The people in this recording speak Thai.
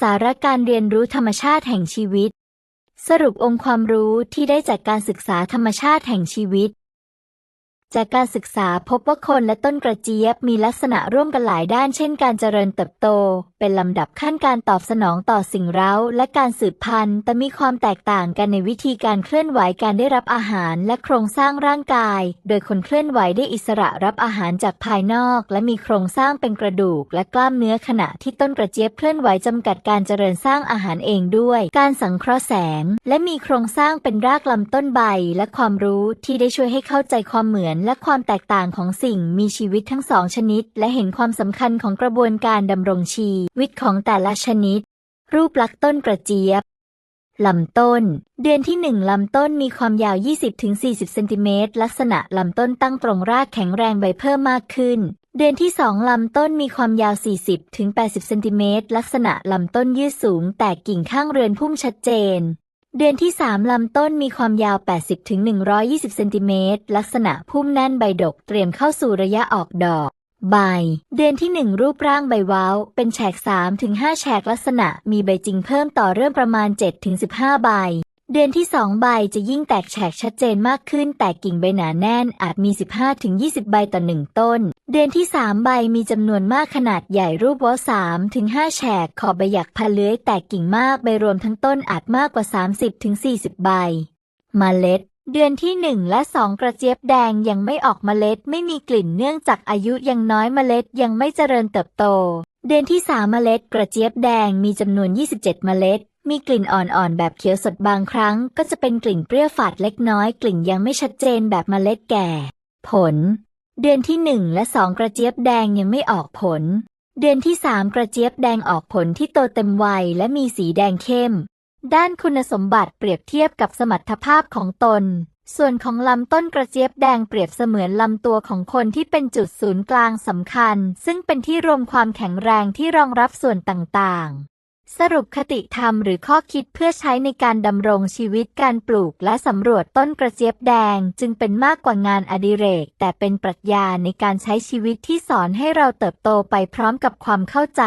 สาระการเรียนรู้ธรรมชาติแห่งชีวิต สรุปองค์ความรู้ที่ได้จากการศึกษาธรรมชาติแห่งชีวิต จากการศึกษาพบว่าคนและต้นกระเจี๊ยบมีลักษณะร่วมกันหลายด้านเช่นการเจริญเติบโต เป็นลำดับขั้นการตอบสนองต่อสิ่งเร้า และการสืบพันธุ์ แต่มีความแตกต่างกันในวิธีการเคลื่อนไหวการได้รับอาหารและโครงสร้างร่างกาย โดยคนเคลื่อนไหวได้อิสระรับอาหารจากภายนอก และมีโครงสร้างเป็นกระดูก และกล้ามเนื้อขณะที่ต้นกระเจี๊ยบเคลื่อนไหวจำกัดการเจริญสร้างอาหารเองด้วย การสังเคราะห์แสง และมีโครงสร้างเป็นรากลำต้นใบ และความรู้ที่ได้ช่วยให้เข้าใจความเหมือนและความแตกต่างของสิ่งมีชีวิตทั้งสองชนิด และเห็นความสำคัญของกระบวนการดำรงชีวิตของแต่ละชนิด รูปลักษณ์ต้นกระเจี๊ยบลำต้น เดือนที่ 1 ลำต้นมีความยาว 20-40 เซนติเมตร ลักษณะลำต้นตั้งตรงรากแข็งแรงใบเพิ่มมากขึ้น เดือนที่ 2 ลำต้นมีความยาว 40-80 เซนติเมตร ลักษณะลำต้นยืดสูง แตกกิ่งข้างเรือนพุ่มชัดเจน เดือนที่ 3 ลำต้นมีความยาว 80-120 เซนติเมตร ลักษณะพุ่มแน่นใบดกเตรียมเข้าสู่ระยะออกดอก ใบ เดือนที่ 1 รูปร่างใบว้าเป็นแฉก 3-5 แฉกลักษณะ มีใบจริงเพิ่มต่อเริ่มประมาณ 7-15 ใบ เดือนที่2ใบจะยิ่งแตกแฉกชัดเจนมากขึ้น แต่กิ่งใบหนาแน่นอาจมี 15-20 ใบต่อ1ต้น เดือนที่3ใบมีจำนวนมากขนาดใหญ่รูปเว้า3-5แฉกขอบใบหยักพันเลื้อยแตกกิ่งมากใบรวมทั้งต้นอาจมากกว่า 30-40 ใบเมล็ด เดือนที่1และ2กระเจี๊ยบแดงยังไม่ออกมเมล็ด ไม่มีกลิ่นเนื่องจากอายุยังน้อยเมล็ดยังไม่เจริญเติบโตเดือนที่3เมล็ดกระเจี๊ยบแดงมีจำนวน 27 เมล็ด มีกลิ่นอ่อนๆ แบบเขียวสดบางครั้ง ก็จะเป็นกลิ่นเปรี้ยวฝาดเล็กน้อย กลิ่นยังไม่ชัดเจนแบบเมล็ดแก่ ผล เดือนที่1และ2กระเจี๊ยบแดงยังไม่ออกผล เดือนที่3กระเจี๊ยบแดงออกผลที่โตเต็มวัยและมีสีแดงเข้ม ด้านคุณสมบัติเปรียบเทียบกับสมรรถภาพของตน ส่วนของลำต้นกระเจี๊ยบแดงเปรียบเสมือนลำตัวของคนที่เป็นจุดศูนย์กลางสำคัญ ซึ่งเป็นที่รวมความแข็งแรงที่รองรับส่วนต่างๆ สรุปคติธรรมหรือข้อคิดเพื่อใช้ในการดำรงชีวิตการปลูกและสำรวจต้นกระเจี๊ยบแดงจึงเป็นมากกว่างานอดิเรก แต่เป็นปรัชญาในการใช้ชีวิตที่สอนให้เราเติบโตไปพร้อมกับความเข้าใจ